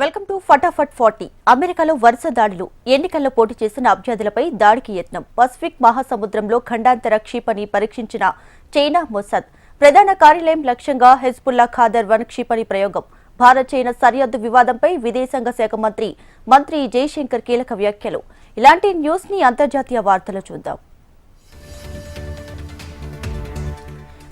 Welcome to ఫటాఫట్ forty. అమెరికాలో వరుస దాడులు. ఎన్నికల్లో పోటీ చేసిన అభ్యర్థులపై దాడికి యత్నం. పసిఫిక్ మహాసముద్రంలో ఖండాంతర క్షిపణి పరీక్షించిన చైనా మొసాద్ ప్రధాన కార్యాలయం లక్ష్యంగా హెజ్బుల్లా ఖాదర్ వన్ క్షిపణి ప్రయోగం. భారత్ చైనా సరిహద్దు వివాదంపై విదేశాంగ శాఖ మంత్రి మంత్రి జయశంకర్ కీలక వ్యాఖ్యలు. ఇలాంటి న్యూస్ని అంతర్జాతీయ వార్తలు చూద్దాం.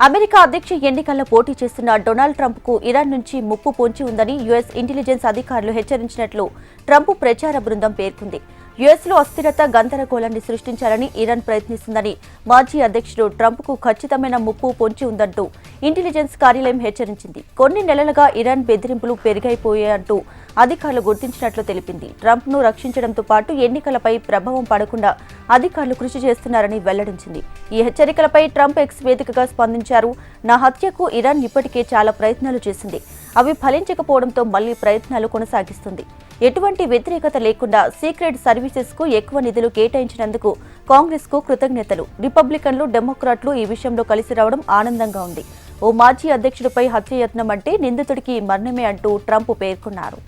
అమెరికా అధ్యక్ష ఎన్నికల్లో పోటీ చేస్తున్న డొనాల్డ్ ట్రంప్కు ఇరాన్ నుంచి ముప్పు పొంచి ఉందని యుఎస్ ఇంటెలిజెన్స్ అధికారులు హెచ్చరించినట్లు ట్రంప్ ప్రచార బృందం పేర్కొంది. యుఎస్లో అస్థిరత గందరగోళాన్ని సృష్టించాలని ఇరాన్ ప్రయత్నిస్తుందని మాజీ అధ్యక్షుడు ట్రంప్కు ఖచ్చితమైన ముప్పు పొంచి ఉందంటూ ఇంటెలిజెన్స్ కార్యాలయం హెచ్చరించింది. కొన్ని నెలలుగా ఇరాన్ బెదిరింపులు పెరిగైపోయాయంటూ అధికారులు గుర్తించినట్లు తెలిపింది. ట్రంప్ను రక్షించడంతో పాటు ఎన్నికలపై ప్రభావం పడకుండా అధికారులు కృషి చేస్తున్నారని వెల్లడించింది. ఈ హెచ్చరికలపై ట్రంప్ ఎక్స్ వేదికగా స్పందించారు. నా హత్యకు ఇరాన్ ఇప్పటికే చాలా ప్రయత్నాలు చేసింది. అవి ఫలించకపోవడంతో మళ్ళీ ప్రయత్నాలు కొనసాగిస్తుంది. ఎటువంటి వ్యతిరేకత లేకుండా సీక్రెట్ సర్వీసెస్కు ఎక్కువ నిధులు కేటాయించినందుకు కాంగ్రెస్కు కృతజ్ఞతలు. రిపబ్లికన్లు డెమోక్రాట్లు ఈ విషయంలో కలిసి రావడం ఆనందంగా ఉంది. ఓ మాజీ అధ్యక్షుడిపై హత్యయత్నం అంటే నిందితుడికి మరణమే అంటూ ట్రంప్ పేర్కొన్నారు.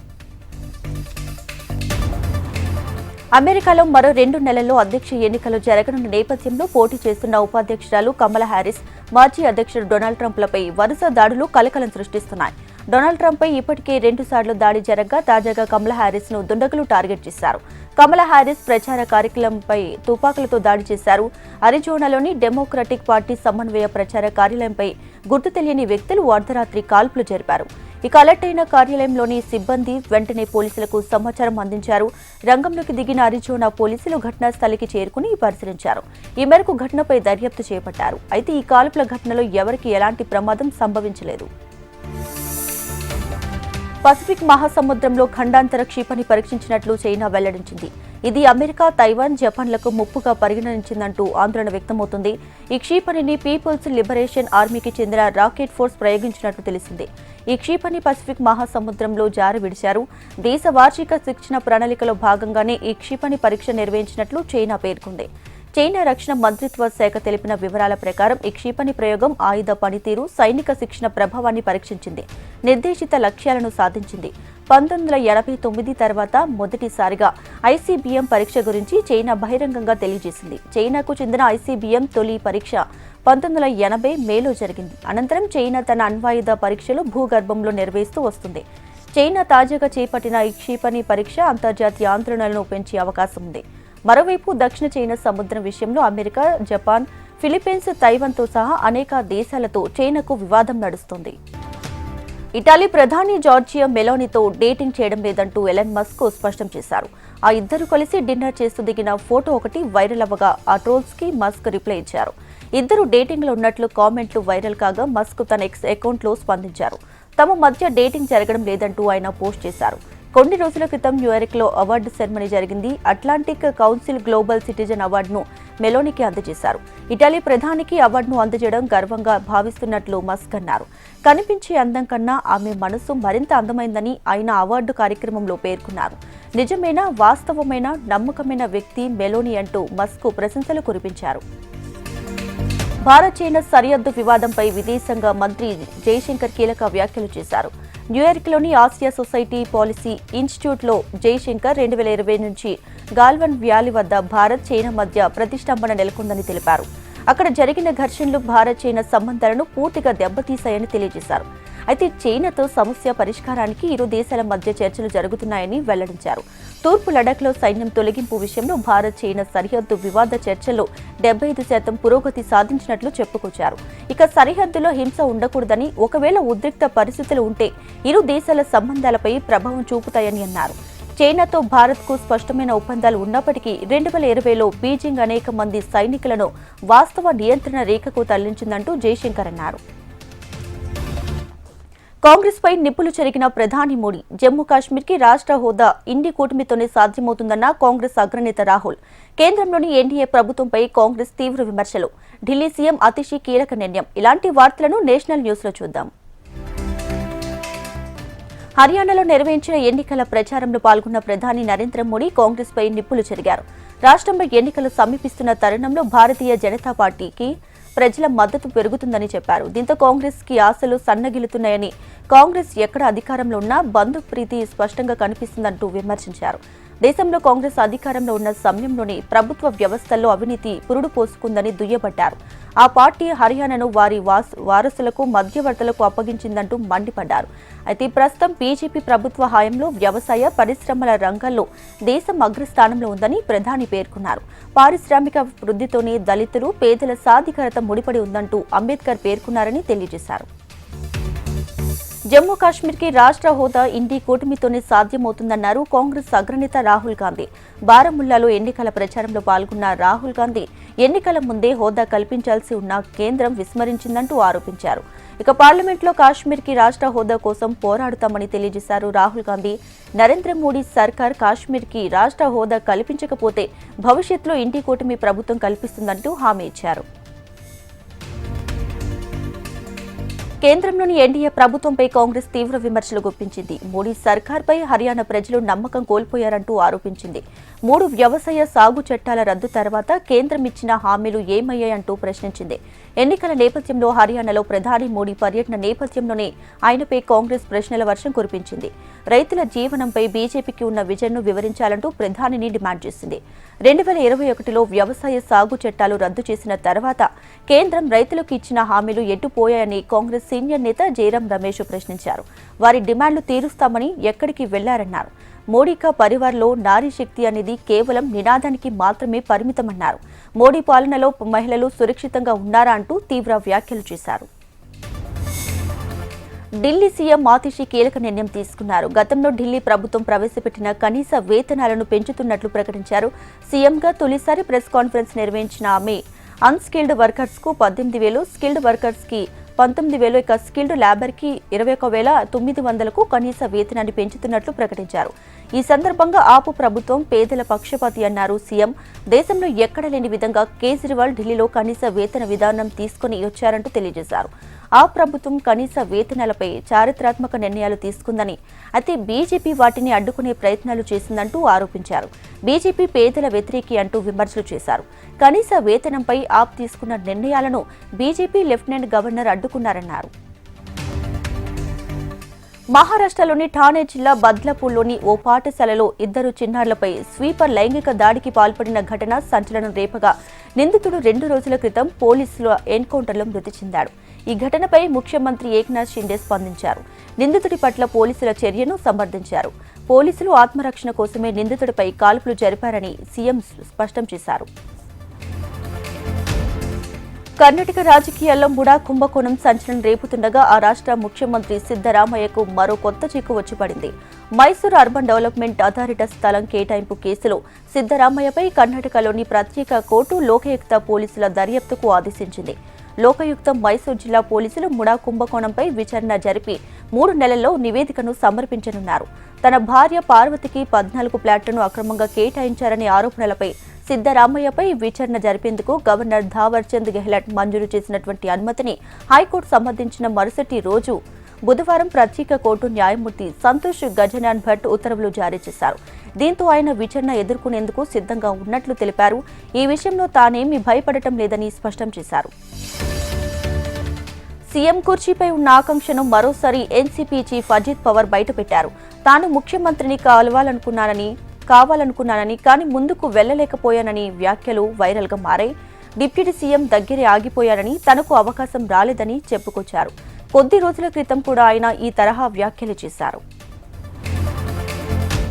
అమెరికాలో మరో రెండు నెలల్లో అధ్యక్ష ఎన్నికలు జరగనున్న నేపథ్యంలో పోటీ చేస్తున్న ఉపాధ్యక్షురాలు కమలా హ్యారిస్ మాజీ అధ్యక్షుడు డొనాల్డ్ ట్రంప్లపై వరుస దాడులు కలకలం సృష్టిస్తున్నాయి. డొనాల్డ్ ట్రంప్పై ఇప్పటికే రెండు సార్లు దాడి జరగగా తాజాగా కమలా హ్యారిస్ను దుండగులు టార్గెట్ చేశారు. కమలా హ్యారిస్ ప్రచార కార్యక్రమంపై తుపాకులతో దాడి చేశారు. అరిజోనాలోని డెమోక్రటిక్ పార్టీ సమన్వయ ప్రచార కార్యాలయంపై గుర్తు తెలియని వ్యక్తులు అర్ధరాత్రి కాల్పులు జరిపారు. ఇక అలర్ట్ అయిన కార్యాలయంలోని సిబ్బంది వెంటనే పోలీసులకు సమాచారం అందించారు. రంగంలోకి దిగిన అరిజోనా పోలీసులు ఘటనా స్థలికి చేరుకుని పరిశీలించారు. ఈ మేరకు ఘటనపై దర్యాప్తు చేపట్టారు. అయితే ఈ కాల్పుల ఘటనలో ఎవరికి ఎలాంటి ప్రమాదం సంభవించలేదు. పసిఫిక్ మహాసముద్రంలో ఖండాంతర క్షిపణి పరీక్షించినట్లు చైనా వెల్లడించింది. ఇది అమెరికా తైవాన్ జపాన్లకు ముప్పుగా పరిగణించిందంటూ ఆందోళన వ్యక్తమవుతుంది. ఈ క్షిపణిని పీపుల్స్ లిబరేషన్ ఆర్మీకి చెందిన రాకెట్ ఫోర్స్ ప్రయోగించినట్లు తెలిసింది. ఈ క్షిపణి పసిఫిక్ మహాసముద్రంలో జారి విడిచారు దేశ వార్షిక శిక్షణ ప్రణాళికలో భాగంగానే ఈ క్షిపణి పరీక్ష నిర్వహించినట్లు చైనా పేర్కొంది. చైనా రక్షణ మంత్రిత్వ శాఖ తెలిపిన వివరాల ప్రకారం ఈ క్షిపణి ప్రయోగం ఆయుధ పనితీరు సైనిక శిక్షణ ప్రభావాన్ని పరీక్షించింది నిర్దేశిత లక్ష్యాలను సాధించింది. పంతొమ్మిది వందల ఎనభై తొమ్మిది తర్వాత మొదటిసారిగా ఐసీబీఎం పరీక్ష గురించి చైనా బహిరంగంగా తెలియజేసింది. చైనాకు చెందిన ఐసీబీఎం తొలి పరీక్ష పంతొమ్మిది వందల ఎనభై మేలో జరిగింది. అనంతరం చైనా తన అణ్వాయుధ పరీక్షలు భూగర్భంలో నిర్వహిస్తూ వస్తుంది. చైనా తాజాగా చేపట్టిన ఈ క్షిపణి పరీక్ష అంతర్జాతీయ ఆందోళనలను పెంచే అవకాశం ఉంది. మరోవైపు దక్షిణ చైనా సముద్రం విషయంలో అమెరికా జపాన్ ఫిలిప్పీన్స్ తైవాన్తో సహా అనేక దేశాలతో చైనాకు వివాదం నడుస్తుంది. ఇటాలీ ప్రధాని జార్జియా మెలోనితో డేటింగ్ చేయడం లేదంటూ ఎలన్ మస్క్ స్పష్టం చేశారు. ఆ ఇద్దరు కలిసి డిన్నర్ చేస్తూ దిగిన ఫోటో ఒకటి వైరల్ అవ్వగా ఆ ట్రోల్స్కి మస్క్ రిప్లై ఇచ్చారు. ఇద్దరు డేటింగ్లో ఉన్నట్లు కామెంట్లు వైరల్ కాగా మస్క్ తన ఎక్స్ అకౌంట్లో స్పందించారు. తమ మధ్య డేటింగ్ జరగడం లేదంటూ ఆయన పోస్ట్ చేశారు. కొన్ని రోజుల క్రితం న్యూయార్క్లో అవార్డు సెరమనీ జరిగింది. అట్లాంటిక్ కౌన్సిల్ గ్లోబల్ సిటిజన్ అవార్డును మెలోనికి అందజేశారు. ఇటలీ ప్రధానికి అవార్డును అందజేయడం గర్వంగా భావిస్తున్నట్లు మస్క్ అన్నారు. కనిపించే అందం కన్నా ఆమె మనసు మరింత అందమైందని ఆయన అవార్డు కార్యక్రమంలో పేర్కొన్నారు. నిజమైన వాస్తవమైన నమ్మకమైన వ్యక్తి మెలోని అంటూ మస్క్ ప్రశంసలు కురిపించారు. భారత్ చైనా సరిహద్దు వివాదంపై విదేశాంగ మంత్రి జయశంకర్ కీలక వ్యాఖ్యలు చేశారు. న్యూయార్క్లోని ఆసియా సొసైటీ పాలసీ ఇన్స్టిట్యూట్లో జైశంకర్ రెండు వేల ఇరవై నుంచి గాల్వన్ వ్యాలీ వద్ద భారత్ చైనా మధ్య ప్రతిష్టంభన నెలకొందని తెలిపారు. అక్కడ జరిగిన ఘర్షణలు భారత్ చైనా సంబంధాలను పూర్తిగా దెబ్బతీశాయని తెలియజేశారు. అయితే చైనాతో సమస్య పరిష్కారానికి ఇరు దేశాల మధ్య చర్చలు జరుగుతున్నాయని వెల్లడించారు. తూర్పు లడాఖ్లో సైన్యం తొలగింపు విషయంలో భారత్ చైనా సరిహద్దు వివాద చర్చల్లో డెబ్బై ఐదు శాతం పురోగతి సాధించినట్లు చెప్పుకొచ్చారు. ఇక సరిహద్దులో హింస ఉండకూడదని ఒకవేళ ఉద్రిక్త పరిస్థితులు ఉంటే ఇరు దేశాల సంబంధాలపై ప్రభావం చూపుతాయని అన్నారు. చైనాతో భారత్కు స్పష్టమైన ఒప్పందాలు ఉన్నప్పటికీ రెండు వేల ఇరవైలో బీజింగ్ అనేక మంది సైనికులను వాస్తవ నియంత్రణ రేఖకు తరలించిందంటూ జయశంకర్ అన్నారు. కాంగ్రెస్పై నిప్పులు చెరిగిన ప్రధాని మోడీ జమ్మూ కాశ్మీర్కి రాష్ట్ర హోదా ఇండి కూటమితోనే సాధ్యమవుతుందన్న కాంగ్రెస్ అగ్రనేత రాహుల్. కేంద్రంలోని ఎన్డీఏ ప్రభుత్వంపై కాంగ్రెస్ తీవ్ర విమర్శలు. ఢిల్లీ సీఎం అతిషి కీలక నిర్ణయం. ఇలాంటి వార్తలను నేషనల్ న్యూస్లో చూద్దాం. హర్యానాలో నిర్వహించిన ఎన్నికల ప్రచారంలో పాల్గొన్న ప్రధాని నరేంద్ర మోడీ కాంగ్రెస్ పై నిప్పులు చెరిగారు. రాష్ట్రంలో ఎన్నికలు సమీపిస్తున్న తరుణంలో భారతీయ జనతా పార్టీకి ప్రజల మద్దతు పెరుగుతుందని చెప్పారు. దీంతో కాంగ్రెస్కి ఆశలు సన్నగిలుతున్నాయని కాంగ్రెస్ ఎక్కడ అధికారంలో ఉన్నా బంధు ప్రీతి స్పష్టంగా కనిపిస్తుందంటూ విమర్శించారు. దేశంలో కాంగ్రెస్ అధికారంలో ఉన్న సమయంలోనే ప్రభుత్వ వ్యవస్థల్లో అవినీతి పురుడు పోసుకుందని దుయ్యబట్టారు ఆ పార్టీ హర్యానాను వారి వారసులకు మధ్యవర్తులకు అప్పగించిందంటూ మండిపడ్డారు. అయితే ప్రస్తుతం బీజేపీ ప్రభుత్వ హయాంలో వ్యవసాయ పరిశ్రమల రంగంలో దేశం అగ్రస్థానంలో ఉందని ప్రధాని పేర్కొన్నారు. పారిశ్రామిక వృద్ధితోనే దళితులు పేదల సాధికారత ముడిపడి ఉందంటూ అంబేద్కర్ పేర్కొన్నారని తెలియజేశారు. జమ్మూ కాశ్మీర్కి రాష్ట్ర హోదా ఇండి కూటమితోనే సాధ్యమవుతుందన్నారు కాంగ్రెస్ అగ్రనేత రాహుల్ గాంధీ. బారాముల్లాలో ఎన్నికల ప్రచారంలో పాల్గొన్న రాహుల్ గాంధీ ఎన్నికల ముందే హోదా కల్పించాల్సి ఉన్న కేంద్రం విస్మరించిందంటూ ఆరోపించారు. ఇక పార్లమెంట్లో కాశ్మీర్కి రాష్ట్ర హోదా కోసం పోరాడుతామని తెలియజేశారు రాహుల్ గాంధీ. నరేంద్ర మోడీ సర్కార్ కాశ్మీర్కి రాష్ట్ర హోదా కల్పించకపోతే భవిష్యత్తులో ఇంటి కూటమి ప్రభుత్వం కల్పిస్తుందంటూ హామీ ఇచ్చారు. కేంద్రంలోని ఎన్డీఏ ప్రభుత్వంపై కాంగ్రెస్ తీవ్ర విమర్శలు గుప్పించింది. మోడీ సర్కార్పై హర్యానా ప్రజలు నమ్మకం కోల్పోయారంటూ ఆరోపించింది. మూడు వ్యవసాయ సాగు చట్టాల రద్దు తర్వాత కేంద్రం ఇచ్చిన హామీలు ఏమయ్యాయంటూ ప్రశ్నించింది. ఎన్నికల నేపథ్యంలో హర్యానాలో ప్రధాని మోడీ పర్యటన నేపథ్యంలోనే ఆయనపై కాంగ్రెస్ ప్రశ్నల వర్షం కురిపించింది. రైతుల జీవనంపై బీజేపీకి ఉన్న విజన్ను వివరించాలంటూ ప్రధానిని డిమాండ్ చేసింది. రెండు వేల ఇరవై ఒకటిలో వ్యవసాయ సాగు చట్టాలు రద్దు చేసిన తర్వాత కేంద్రం రైతులకు ఇచ్చిన హామీలు ఎట్టుపోయాయని కాంగ్రెస్ సీనియర్ నేత జయరాం రమేష్ ప్రశ్నించారు. వారి డిమాండ్లు తీరుస్తామని ఎక్కడికి వెళ్ళారన్నారు. మోడీకా పరివార్లో నారీ శక్తి అనేది కేవలం నినాదానికి మాత్రమే పరిమితమన్నారు. మోడీ పాలనలో మహిళలు సురక్షితంగా ఉన్నారా అంటూ తీవ్ర వ్యాఖ్యలు చేశారు. ఢిల్లీ సీఎం మాతిషి కీలక నిర్ణయం తీసుకున్నారు. గతంలో ఢిల్లీ ప్రభుత్వం ప్రవేశపెట్టిన కనీస వేతనాలను పెంచుతున్నట్లు ప్రకటించారు. సీఎంగా తొలిసారి ప్రెస్ కాన్ఫరెన్స్ నిర్వహించిన ఆమె అన్స్కిల్డ్ వర్కర్స్కు పద్దెనిమిది వేలు స్కిల్డ్ వర్కర్స్కి పంతొమ్మిది వేలు ఇక స్కిల్డ్ లేబర్కి ఇరవై ఒక వేల తొమ్మిది వందలకు కనీస వేతనాన్ని పెంచుతున్నట్లు ప్రకటించారు. ఈ సందర్భంగా ఆపు ప్రభుత్వం పేదల పక్షపాతి అన్నారు. సీఎం దేశంలో ఎక్కడ లేని విధంగా కేజ్రీవాల్ ఢిల్లీలో కనీస వేతన విధానం తీసుకుని వచ్చారంటూ తెలియజేశారు. ఆ ప్రభుత్వం కనీస వేతనాలపై చారిత్రాత్మక నిర్ణయాలు తీసుకుందని అయితే బీజేపీ వాటిని అడ్డుకునే ప్రయత్నాలు చేసిందంటూ ఆరోపించారు. బీజేపీ పేదల వ్యతిరేకి అంటూ విమర్శలు చేశారు. కనీస వేతనంపై ఆప్ తీసుకున్న నిర్ణయాలను బీజేపీ లెఫ్టినెంట్ గవర్నర్ అడ్డుకున్నారన్నారు. మహారాష్ట్రలోని ఠానే జిల్లా బద్లాపూర్లోని ఓ పాఠశాలలో ఇద్దరు చిన్నారులపై స్వీపర్ లైంగిక దాడికి పాల్పడిన ఘటన సంచలనం రేపగా నిందితుడు రెండు రోజుల క్రితం పోలీసుల ఎన్కౌంటర్లో మృతి చెందాడు. ఈ ఘటనపై ముఖ్యమంత్రి ఏక్నాథ్ షిండే స్పందించారు. నిందితుడి పట్ల పోలీసుల చర్యను సమర్థించారు పోలీసులు ఆత్మరక్షణ కోసమే నిందితుడిపై కాల్పులు జరిపారని సీఎం స్పష్టం చేశారు. కర్ణాటక రాజకీయాల్లో ముడా కుంభకోణం సంచలనం రేపుతుండగా ఆ రాష్ట్ర ముఖ్యమంత్రి సిద్దరామయ్యకు మరో కొత్త చిక్కు వచ్చి పడింది మైసూరు అర్బన్ డెవలప్మెంట్ అథారిటీ స్థలం కేటాయింపు కేసులో సిద్దరామయ్యపై కర్ణాటకలోని ప్రత్యేక కోర్టు లోకయుక్త పోలీసుల దర్యాప్తుకు ఆదేశించింది. లోకయుక్తం మైసూర్ జిల్లా పోలీసులు ముడా కుంభకోణంపై విచారణ జరిపి మూడు నెలల్లో నివేదికను సమర్పించనున్నారు. తన భార్య పార్వతికి పద్నాలుగు ప్లాట్లను అక్రమంగా కేటాయించారనే ఆరోపణలపై సిద్దరామయ్యపై విచారణ జరిపేందుకు గవర్నర్ ధావర్ చంద్ గెహ్లట్ మంజూరు చేసినటువంటి అనుమతిని హైకోర్టు సంబంధించిన మరుసటి రోజు బుధవారం ప్రత్యేక కోర్టు న్యాయమూర్తి సంతోష్ గజనాన్ భట్ ఉత్తర్వులు జారీ చేశారు. దీంతో ఆయన విచారణ ఎదుర్కొనేందుకు సిద్ధంగా ఉన్నట్లు తెలిపారు. ఈ విషయంలో తానేమీ భయపడటం లేదని స్పష్టం చేశారు. సీఎం కుర్చీపై ఉన్న ఆకాంక్షను మరోసారి ఎన్సీపీ చీఫ్ అజిత్ పవర్ బయటపెట్టారు. తాను ముఖ్యమంత్రిని కావాలనుకున్నానని కావాలనుకున్నానని కానీ ముందుకు వెళ్ళలేకపోయానని వ్యాఖ్యలు వైరల్గా మారాయి. డిప్యూటీ సీఎం దగ్గరే ఆగిపోయారని తనకు అవకాశం రాలేదని చెప్పుకొచ్చారు. కొద్ది రోజుల క్రితం కూడా ఆయన ఈ తరహా వ్యాఖ్యలు చేశారు.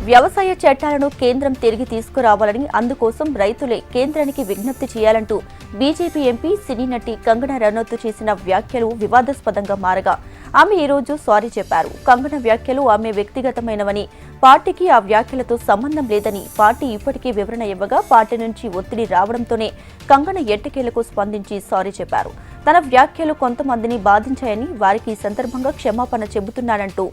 వ్యవసాయ చట్టాలను కేంద్రం తిరిగి తీసుకురావాలని అందుకోసం రైతులే కేంద్రానికి విజ్ఞప్తి చేయాలంటూ బీజేపీ ఎంపీ సినీ నటి కంగనా రనౌత్ చేసిన వ్యాఖ్యలు వివాదాస్పదంగా మారగా ఆమె ఈ రోజు సారీ చెప్పారు. కంగన వ్యాఖ్యలు ఆమె వ్యక్తిగతమైనవని పార్టీకి ఆ వ్యాఖ్యలతో సంబంధం లేదని పార్టీ ఇప్పటికే వివరణ ఇవ్వగా పార్టీ నుంచి ఒత్తిడి రావడంతోనే కంగన ఎట్టకేలకు స్పందించి సారీ చెప్పారు. తన వ్యాఖ్యలు కొంతమందిని బాధించాయని వారికి ఈ సందర్భంగా క్షమాపణ చెబుతున్నానంటూ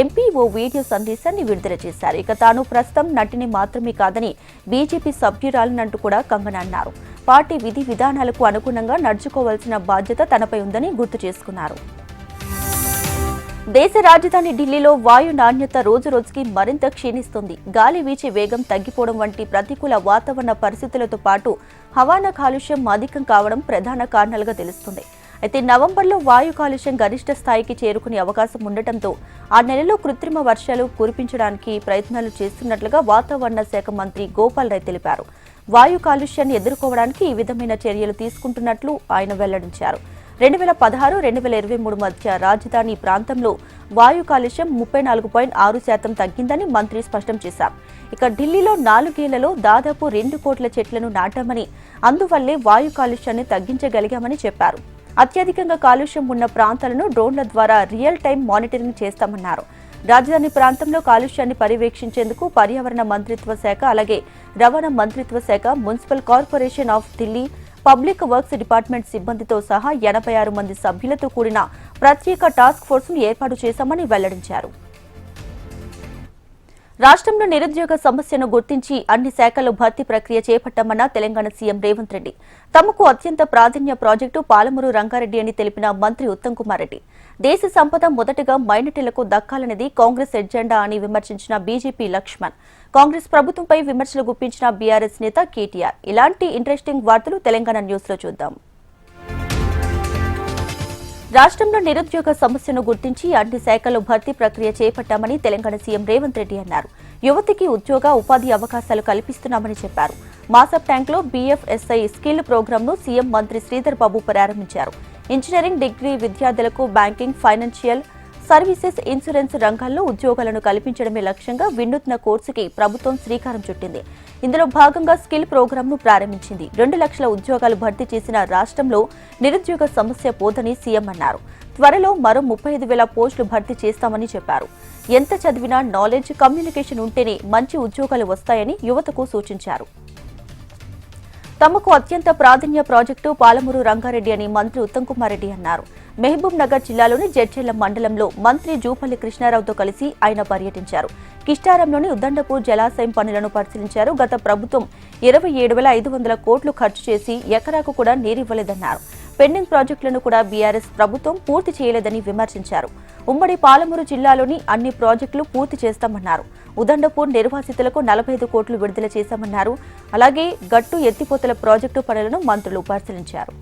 ఎంపీ ఓ వీడియో సందేశాన్ని విడుదల చేశారు. ఇక తాను ప్రస్తుతం నటిని మాత్రమే కాదని బీజేపీ సభ్యురాలనంటూ కూడా కంగన అన్నారు. పార్టీ విధి విధానాలకు అనుగుణంగా నడుచుకోవాల్సిన బాధ్యత తనపై ఉందని గుర్తు చేసుకున్నారు. దేశ రాజధాని ఢిల్లీలో వాయు నాణ్యత రోజు రోజుకి మరింత క్షీణిస్తుంది. గాలి వీచే వేగం తగ్గిపోవడం వంటి ప్రతికూల వాతావరణ పరిస్థితులతో పాటు హవానా కాలుష్యం అధికం కావడం ప్రధాన కారణాలుగా తెలుస్తుంది. అయితే నవంబర్లో వాయు కాలుష్యం గరిష్ట స్థాయికి చేరుకునే అవకాశం ఉండటంతో ఆ నెలలో కృత్రిమ వర్షాలు కురిపించడానికి ప్రయత్నాలు చేస్తున్నట్లుగా వాతావరణ శాఖ మంత్రి గోపాల్ రాయ్ తెలిపారు. వాయు కాలుష్యాన్ని ఎదుర్కోవడానికి ఈ విధమైన చర్యలు తీసుకుంటున్నట్లు ఆయన వెల్లడించారు. రెండు వేల పదహారు రెండు వేల ఇరవై మూడు మధ్య రాజధాని ప్రాంతంలో వాయు కాలుష్యం ముప్పై నాలుగు పాయింట్ ఆరు శాతం తగ్గిందని మంత్రి స్పష్టం చేశారు. ఇక ఢిల్లీలో నాలుగేళ్ళలో దాదాపు రెండు కోట్ల చెట్లను నాటామని అందువల్లే వాయు కాలుష్యాన్ని తగ్గించగలిగామని చెప్పారు. అత్యధికంగా కాలుష్యం ఉన్న ప్రాంతాలను డ్రోన్ల ద్వారా రియల్ టైం మానిటరింగ్ చేస్తామన్నారు. రాజధాని ప్రాంతంలో కాలుష్యాన్ని పర్యవేక్షించేందుకు పర్యావరణ మంత్రిత్వ శాఖ అలాగే రవాణా మంత్రిత్వ శాఖ municipal corporation of Delhi public works department సిబ్బందితో సహా ఎనభై ఆరు మంది సభ్యులతో కూడిన ప్రత్యేక టాస్క్ ఫోర్స్ను ఏర్పాటు చేశామని వెల్లడించారు. రాష్ట్రంలో నిరుద్యోగ సమస్యను గుర్తించి అన్ని శాఖల్లో భర్తీ ప్రక్రియ చేపట్టామన్న తెలంగాణ సీఎం రేవంత్ రెడ్డి. తమకు అత్యంత ప్రాధాన్య ప్రాజెక్టు పాలమూరు రంగారెడ్డి అని తెలిపిన మంత్రి ఉత్తమ్ కుమార్ రెడ్డి. దేశ సంపద మొదటగా మైనటీలకు దక్కాలనేది కాంగ్రెస్ ఎజెండా అని విమర్శించిన బీజేపీ లక్ష్మణ్. కాంగ్రెస్ ప్రభుత్వంపై విమర్శలు గుప్పించిన బీఆర్ఎస్ నేత కేటీఆర్. ఇలాంటి ఇంట్రెస్టింగ్ వార్తలు తెలంగాణ న్యూస్లో చూద్దాం. రాష్ట్రంలో నిరుద్యోగ సమస్యను గుర్తించి అన్ని శాఖల్లో భర్తీ ప్రక్రియ చేపట్టామని తెలంగాణ సీఎం రేవంత్ రెడ్డి అన్నారు. యువతికి ఉద్యోగ ఉపాధి అవకాశాలు కల్పిస్తున్నామని చెప్పారు. మాసప్ ట్యాంక్లో బీఎఫ్ఎస్ఐ స్కిల్ ప్రోగ్రాంను సీఎం మంత్రి శ్రీధర్ బాబు ప్రారంభించారు. ఇంజనీరింగ్ డిగ్రీ విద్యార్థులకు బ్యాంకింగ్ ఫైనాన్షియల్ సర్వీసెస్ ఇన్సూరెన్స్ రంగాల్లో ఉద్యోగాలను కల్పించడమే లక్ష్యంగా వినూత్న కోర్సుకి ప్రభుత్వం శ్రీకారం చుట్టింది. ఇందులో భాగంగా స్కిల్ ప్రోగ్రాంను ప్రారంభించింది. రెండు లక్షల ఉద్యోగాలు భర్తీ చేసిన రాష్ట్రంలో నిరుద్యోగ సమస్య పోదని సీఎం అన్నారు. త్వరలో మరో ముప్పై ఐదు వేల పోస్టులు భర్తీ చేస్తామని చెప్పారు. ఎంత చదివినా నాలెడ్జ్ కమ్యూనికేషన్ ఉంటేనే మంచి ఉద్యోగాలు వస్తాయని యువతకు సూచించారు. తమకు అత్యంత ప్రాధాన్య ప్రాజెక్టు పాలమూరు రంగారెడ్డి అని మంత్రి ఉత్తమ్ కుమార్ రెడ్డి అన్నారు. మహబూబ్ నగర్ జిల్లాలోని జడ్చెల్ల మండలంలో మంత్రి జూపల్లి కృష్ణారావుతో కలిసి ఆయన పర్యటించారు. కిష్టారంలోని ఉద్దండపూర్ జలాశయం పనులను పరిశీలించారు. గత ప్రభుత్వం ఇరవై ఏడు వేల ఐదు వందల కోట్లు ఖర్చు చేసి ఎకరాకు కూడా నీరివ్వలేదన్నారు పెండింగ్ ప్రాజెక్టులను కూడా బీఆర్ఎస్ ప్రభుత్వం పూర్తి చేయలేదని విమర్శించారు. ఉమ్మడి పాలమూరు జిల్లాలోని అన్ని ప్రాజెక్టులు పూర్తి చేస్తామన్నారు. ఉదండపూర్ నిర్వాసితులకు నలభై ఐదు కోట్లు విడుదల చేశామన్నారు. అలాగే గట్టు ఎత్తిపోతల ప్రాజెక్టు పనులను మంత్రులు పరిశీలించారు.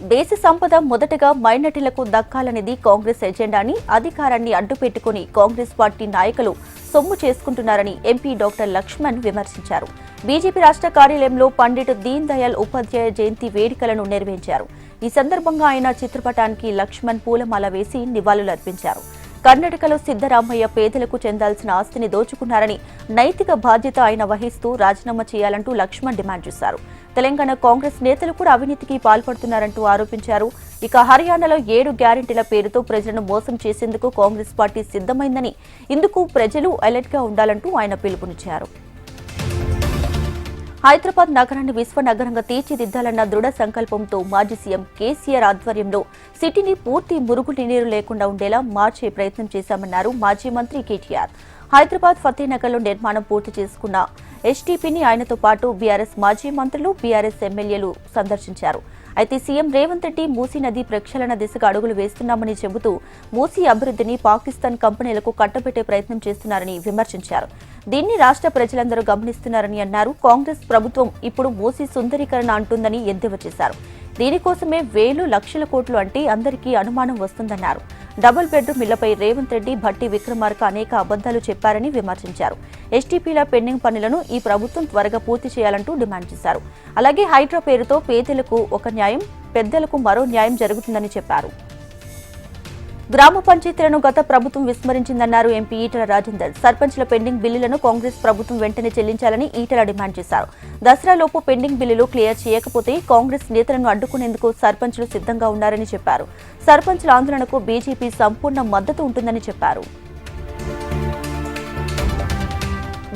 దేశ సంపద మొదటగా మైనార్టీలకు దక్కాలనేది కాంగ్రెస్ ఎజెండాని అధికారాన్ని అడ్డుపెట్టుకుని కాంగ్రెస్ పార్టీ నాయకులు సొమ్ము చేసుకుంటున్నారని ఎంపీ డాక్టర్ లక్ష్మణ్ విమర్శించారు. బీజేపీ రాష్ట్ర కార్యాలయంలో పండిట్ దీన్ దయాల్ ఉపాధ్యాయ జయంతి వేడుకలను నిర్వహించారు. ఈ సందర్భంగా ఆయన చిత్రపటానికి లక్ష్మణ్ పూలమాల వేసి నివాళులర్పించారు. కర్ణాటకలో సిద్దరామయ్య పేదలకు చెందాల్సిన ఆస్తిని దోచుకున్నారని నైతిక బాధ్యత ఆయన వహిస్తూ రాజీనామా చేయాలంటూ లక్ష్మణ్ డిమాండ్ చేశారు. తెలంగాణ కాంగ్రెస్ నేతలు కూడా అవినీతికి పాల్పడుతున్నారంటూ ఆరోపించారు. ఇక హర్యానాలో ఏడు గ్యారెంటీల పేరుతో ప్రజలను మోసం చేసేందుకు కాంగ్రెస్ పార్టీ సిద్ధమైందని ఇందుకు ప్రజలు అలర్ట్గా ఉండాలంటూ ఆయన పిలుపునిచ్చారు. హైదరాబాద్ నగరాన్ని విశ్వనగరంగా తీర్చిదిద్దాలన్న దృఢ సంకల్పంతో మాజీ సీఎం కేసీఆర్ ఆధ్వర్యంలో సిటీని పూర్తి మురుగులు నీరు లేకుండా ఉండేలా మార్చే ప్రయత్నం చేశామన్నారు మాజీ మంత్రి కేటీఆర్. హైదరాబాద్ ఫతేనగర్లో నిర్మాణం పూర్తి చేసుకున్న ఎస్టీపీని ఆయనతో పాటు బీఆర్ఎస్ మాజీ మంత్రులు బీఆర్ఎస్ ఎమ్మెల్యేలు సందర్శించారు. అయితే సీఎం రేవంత్ రెడ్డి మూసీ నది ప్రక్షాళన దిశగా అడుగులు వేస్తున్నామని చెబుతూ మూసీ అభివృద్ధిని పాకిస్తాన్ కంపెనీలకు కట్టబెట్టే ప్రయత్నం చేస్తున్నారని విమర్శించారు. దీన్ని రాష్ట్ర ప్రజలందరూ గమనిస్తున్నారని అన్నారు. కాంగ్రెస్ ప్రభుత్వం ఇప్పుడు మోసీ సుందరీకరణ అంటుందని ఎద్దేవా చేశారు. దీనికోసమే వేలు లక్షల కోట్లు అంటే అందరికీ అనుమానం వస్తుందన్నారు. డబుల్ బెడ్రూమ్ ఇళ్ళపై రేవంత్ రెడ్డి భట్టి విక్రమార్క అనేక అబద్దాలు చెప్పారని విమర్శించారు. ఎస్టీపీల పెండింగ్ పనులను ఈ ప్రభుత్వం త్వరగా పూర్తి చేయాలంటూ డిమాండ్ చేశారు. అలాగే హైడ్రా పేరుతో పేదలకు ఒక న్యాయం పెద్దలకు మరో న్యాయం జరుగుతుందని చెప్పారు. గ్రామ పంచాయతీలను గత ప్రభుత్వం విస్మరించిందన్నారు ఎంపీ ఈటల రాజేందర్. సర్పంచ్ల పెండింగ్ బిల్లులను కాంగ్రెస్ ప్రభుత్వం వెంటనే చెల్లించాలని ఈటల డిమాండ్ చేశారు. దసరాలోపు పెండింగ్ బిల్లులు క్లియర్ చేయకపోతే కాంగ్రెస్ నేతలను అడ్డుకునేందుకు సర్పంచ్లు సిద్ధంగా ఉన్నారని చెప్పారు. సర్పంచ్ల ఆందోళనకు బీజేపీ సంపూర్ణ మద్దతు ఉంటుందని చెప్పారు.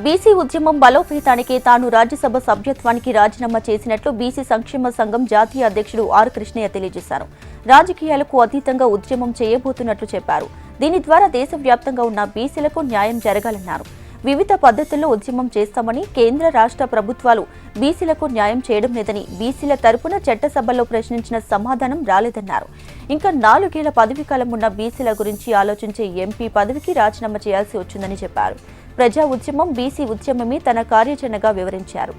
బీసీ ఉద్యమం బలోపేతానికి తాను రాజ్యసభ సభ్యత్వానికి రాజీనామా చేసినట్లు బీసీ సంక్షేమ సంఘం జాతీయ అధ్యక్షుడు ఆర్ కృష్ణయ్య తెలియజేశారు. రాజకీయాలకు అతీతంగా ఉద్యమం చేయబోతున్నట్లు చెప్పారు. దీని ద్వారా దేశవ్యాప్తంగా ఉన్న బీసీలకు న్యాయం జరగాలన్నారు. వివిధ పద్ధతుల్లో ఉద్యమం చేస్తామని కేంద్ర రాష్ట్ర ప్రభుత్వాలు బీసీలకు న్యాయం చేయడం లేదని బీసీల తరపున చట్టసభలో ప్రశ్నించిన సమాధానం రాలేదన్నారు. ఇంకా నాలుగేళ్ళ పదవీ కాలం ఉన్న బీసీల గురించి ఆలోచించే ఎంపీ పదవికి రాజీనామా చేయాల్సి వచ్చిందని చెప్పారు. ప్రజా ఉద్యమం బీసీ ఉద్యమమే తన కార్యాచరణగా వివరించారు.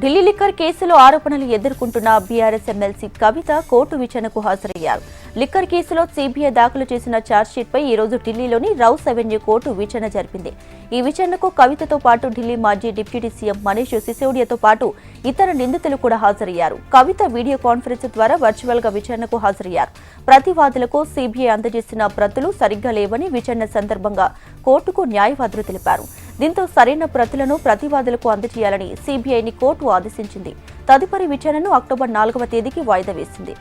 ఢిల్లీ లిక్కర్ కేసులో ఆరోపణలు ఎదుర్కొంటున్న బీఆర్ఎస్ ఎమ్మెల్సీ కవిత కోర్టు విచారణకు హాజరయ్యారు. లిక్కర్ కేసులో సీబీఐ దాఖలు చేసిన ఛార్జ్షీట్పై ఈ రోజు ఢిల్లీలోని రౌస్ అవెన్యూ కోర్టు విచారణ జరిపింది. ఈ విచారణకు కవితతో పాటు ఢిల్లీ మాజీ డిప్యూటీ సీఎం మనీష్ సిసోడియాతో పాటు ఇతర నిందితులు కూడా హాజరయ్యారు. కవిత వీడియో కాన్ఫరెన్స్ ద్వారా వర్చువల్గా విచారణకు హాజరయ్యారు. ప్రతివాదులకు సీబీఐ అందజేసిన ప్రతులు సరిగ్గా లేవని విచారణ సందర్భంగా కోర్టుకు న్యాయవాదులు తెలిపారు. దీంతో సరైన ప్రతులను ప్రతివాదులకు అందజేయాలని సీబీఐని కోర్టు ఆదేశించింది. తదుపరి విచారణను అక్టోబర్ నాలుగవ తేదీకి వాయిదా వేసింది.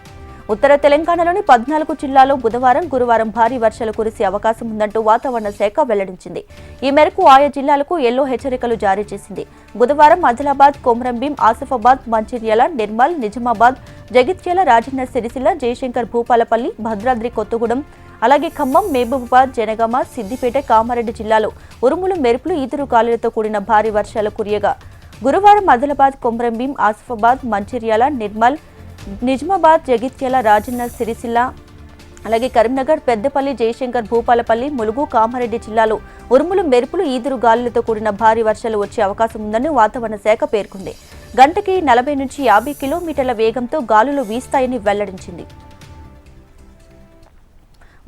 ఉత్తర తెలంగాణలోని పద్నాలుగు జిల్లాల్లో బుధవారం గురువారం భారీ వర్షాలు కురిసే అవకాశం ఉందంటూ వాతావరణ శాఖ వెల్లడించింది. ఈ మేరకు ఆయా జిల్లాలకు ఎల్లో హెచ్చరికలు జారీ చేసింది. బుధవారం ఆదిలాబాద్ కొమరంభీం ఆసిఫాబాద్ మంచిర్యాల నిర్మల్ నిజామాబాద్ జగిత్యాల రాజన్న సిరిసిల్ల జయశంకర్ భూపాలపల్లి భద్రాద్రి కొత్తగూడెం అలాగే ఖమ్మం మహబూబాబాద్ జనగామ సిద్దిపేట కామారెడ్డి జిల్లాలో ఉరుములు మెరుపులు ఈదురు గాలులతో కూడిన భారీ వర్షాలు కురియగా గురువారం ఆదిలాబాద్ కొమరంభీం ఆసిఫాబాద్ మంచిర్యాల నిర్మల్ నిజామాబాద్ జగిత్యాల రాజన్న సిరిసిల్ల అలాగే కరీంనగర్ పెద్దపల్లి జయశంకర్ భూపాలపల్లి ములుగు కామారెడ్డి జిల్లాలో ఉరుములు మెరుపులు ఈదురు గాలులతో కూడిన భారీ వర్షాలు వచ్చే అవకాశం ఉందని వాతావరణ శాఖ పేర్కొంది. గంటకి నలభై నుంచి యాభై కిలోమీటర్ల వేగంతో గాలులు వీస్తాయని వెల్లడించింది.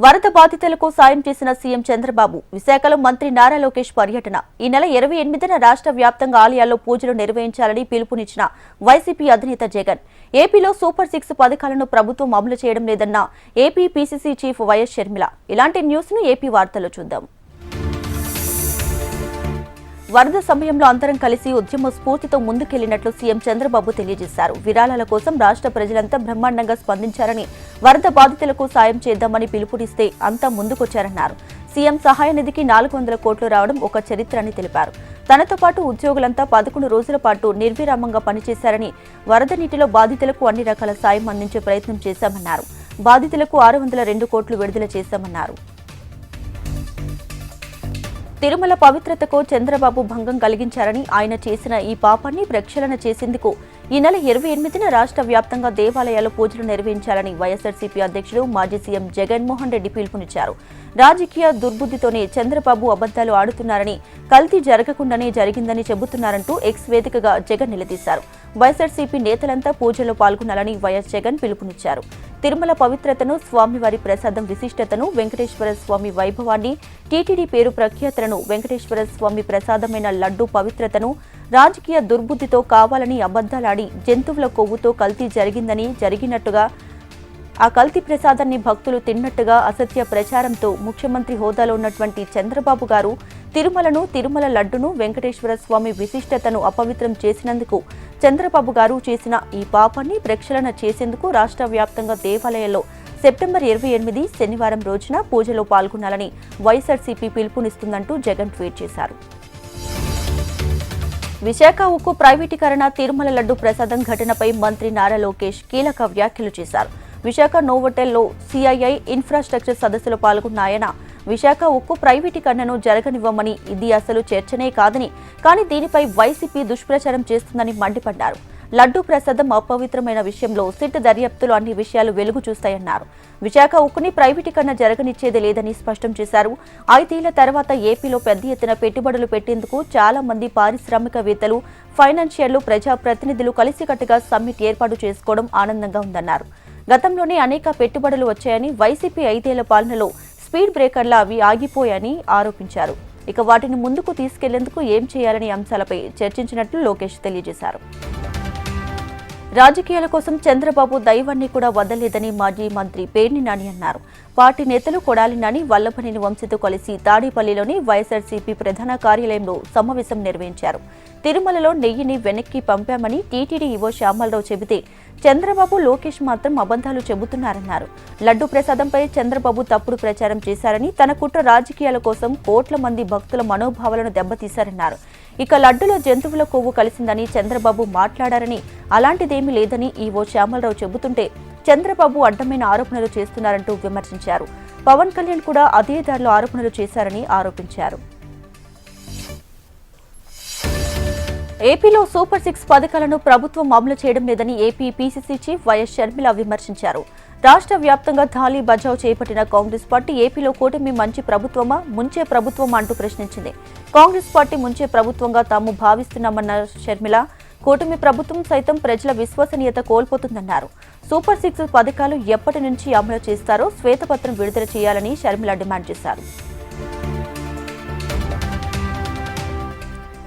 వరద బాధితులకు సాయం చేసిన సీఎం చంద్రబాబు విశాఖలో మంత్రి నారా లోకేష్ పర్యటన. ఈ నెల ఇరవై ఎనిమిదిన రాష్ట్ర వ్యాప్తంగా ఆలయాల్లో పూజలు నిర్వహించాలని పిలుపునిచ్చిన వైసీపీ అధినేత జగన్. ఏపీలో సూపర్ సిక్స్ పథకాలను ప్రభుత్వం అమలు చేయడం లేదన్న AP PCC chief YS Sharmila. ఇలాంటి న్యూస్ను ఏపీ వార్తల్లో చూద్దాం. వరద సమయంలో అందరం కలిసి ఉద్యమ స్ఫూర్తితో ముందుకెళ్ళినట్లు సీఎం చంద్రబాబు తెలియజేశారు. విరాళాల కోసం రాష్ట్ర ప్రజలంతా బ్రహ్మాండంగా స్పందించారని వరద బాధితులకు సాయం చేద్దామని పిలుపునిస్తే అంతా ముందుకొచ్చారన్నారు. సీఎం సహాయ నిధికి నాలుగు వందల కోట్లు రావడం ఒక చరిత్ర అని తెలిపారు. తనతో పాటు ఉద్యోగులంతా పదకొండు రోజుల పాటు నిర్విరామంగా పనిచేశారని వరద నీటిలో బాధితులకు అన్ని రకాల సాయం అందించే ప్రయత్నం చేశామన్నారు. బాధితులకు ఆరు వందల రెండు కోట్లు విడుదల చేశామన్నారు. తిరుమల పవిత్రతకు చంద్రబాబు భంగం కలిగించారని ఆయన చేసిన ఈ పాపాన్ని ప్రక్షాళన చేసేందుకు ఈ నెల ఇరవై ఎనిమిదిన రాష్ట్ర వ్యాప్తంగా దేవాలయాలు పూజలు నిర్వహించాలని వైఎస్ఆర్సీపీ అధ్యక్షుడు మాజీ సీఎం జగన్మోహన్ రెడ్డి పిలుపునిచ్చారు. రాజకీయ దుర్బుద్ధితోనే చంద్రబాబు అబద్దాలు ఆడుతున్నారని కల్తీ జరగకుండానే జరిగిందని చెబుతున్నారంటూ ఎక్స్ వేదికగా జగన్ నిలదీశారు. వైఎస్ఆర్సీపీ నేతలంతా పూజలో పాల్గొనాలని వైఎస్ జగన్ పిలుపునిచ్చారు. తిరుమల పవిత్రతను స్వామివారి ప్రసాదం విశిష్టతను వెంకటేశ్వర స్వామి వైభవాన్ని టీటీడీ పేరు ప్రఖ్యాతలను వెంకటేశ్వర స్వామి ప్రసాదమైన లడ్డు పవిత్రతను రాజకీయ దుర్బుద్ధితో కావాలని అబద్దాలాడి జంతువుల కొవ్వుతో కల్తీ జరిగిందని జరిగినట్టుగా ఆ కల్తీ ప్రసాదాన్ని భక్తులు తిన్నట్టుగా అసత్య ప్రచారంతో ముఖ్యమంత్రి హోదాలో ఉన్నటువంటి చంద్రబాబు గారు తిరుమలను తిరుమల లడ్డును వెంకటేశ్వర స్వామి విశిష్టతను అపవిత్రం చేసినందుకు చంద్రబాబు గారు చేసిన ఈ పాపాన్ని ప్రక్షాళన చేసేందుకు రాష్ట్ర వ్యాప్తంగా దేవాలయాల్లో సెప్టెంబర్ ఇరవై ఎనిమిది శనివారం రోజున పూజలో పాల్గొనాలని వైఎస్ఆర్సీపీ పిలుపునిస్తుందంటూ జగన్ ట్వీట్ చేశారు. విశాఖ ఉక్కు ప్రైవేటీకరణ తిరుమల లడ్డు ప్రసాదం ఘటనపై మంత్రి నారా లోకేష్ కీలక వ్యాఖ్యలు చేశారు. విశాఖ నోవోటెల్లో సిఐఐ ఇన్ఫ్రాస్ట్రక్చర్ సదస్సులో పాల్గొన్న ఆయన విశాఖ ఉక్కు ప్రైవేటీకరణను జరగనివ్వమని ఇది అసలు చర్చనే కాదని కానీ దీనిపై వైసీపీ దుష్ప్రచారం చేస్తుందని మండిపడ్డారు. లడ్డూ ప్రసాదం అపవిత్రమైన విషయంలో సిట్ దర్యాప్తులు అన్ని విషయాలు వెలుగు చూస్తాయన్నారు. విశాఖ ఉక్కుని ప్రైవేటీకరణ జరగనిచ్చేది లేదని స్పష్టం చేశారు. ఐదేళ్ళ తర్వాత ఏపీలో పెద్ద ఎత్తున పెట్టుబడులు పెట్టేందుకు చాలా మంది పారిశ్రామికవేత్తలు ఫైనాన్షియర్లు ప్రజాప్రతినిధులు కలిసికట్టుగా సమ్మిట్ ఏర్పాటు చేసుకోవడం ఆనందంగా ఉందన్నారు. గతంలోనే అనేక పెట్టుబడులు వచ్చాయని వైసీపీ ఐదేళ్ళ పాలనలో స్పీడ్ బ్రేకర్లా అవి ఆగిపోయాయని ఆరోపించారు. ఇక వాటిని ముందుకు తీసుకెళ్ళేందుకు ఏం చేయాలనే అంశాలపై చర్చించినట్లు లోకేష్ తెలియజేశారు. రాజకీయాల కోసం చంద్రబాబు దైవాన్ని కూడా వదలలేదని మాజీ మంత్రి పేర్ని నాని అన్నారు. పార్టీ నేతలు కొడాలి నాని వల్లభనేని వంశీతో కలిసి తాడేపల్లిలోని వైఎస్ఆర్సీపీ ప్రధాన కార్యాలయంలో సమావేశం నిర్వహించారు. తిరుమలలో నెయ్యిని వెనక్కి పంపామని టీటీడీ ఈవో శ్యామలరావు చెబితే చంద్రబాబు లోకేష్ మాత్రం అబద్ధాలు చెబుతున్నారన్నారు. లడ్డు ప్రసాదంపై చంద్రబాబు తప్పుడు ప్రచారం చేశారని తన కుట్ర రాజకీయాల కోసం కోట్ల మంది భక్తుల మనోభావాలను దెబ్బతీశారన్నారు. ఇక లడ్డులో జంతువుల కొవ్వు కలిసిందని చంద్రబాబు మాట్లాడారని అలాంటిదేమీ లేదని ఈవో శ్యామలరావు చెబుతుంటే చంద్రబాబు అడ్డమైన ఆరోపణలు చేస్తున్నారంటూ విమర్శించారు. పవన్ కళ్యాణ్ కూడా అదే దారిలో ఆరోపణలు చేశారని ఆరోపించారు. ఏపీలో సూపర్ సిక్స్ పథకాలను ప్రభుత్వం అమలు చేయడం లేదని AP PCC chief YS Sharmila విమర్శించారు. రాష్ట్ర వ్యాప్తంగా ధాలీ బజావ్ చేపట్టిన కాంగ్రెస్ పార్టీ ఏపీలో కూటమి మంచి ప్రభుత్వమా ముంచే ప్రభుత్వమా అంటూ ప్రశ్నించింది. కాంగ్రెస్ పార్టీ ముంచే ప్రభుత్వంగా తాము భావిస్తున్నామన్న షర్మిల కూటమి ప్రభుత్వం సైతం ప్రజల విశ్వసనీయత కోల్పోతుందన్నారు. సూపర్ సిక్స్ పథకాలు ఎప్పటి నుంచి అమలు చేస్తారో శ్వేతపత్రం విడుదల చేయాలని షర్మిల డిమాండ్ చేశారు.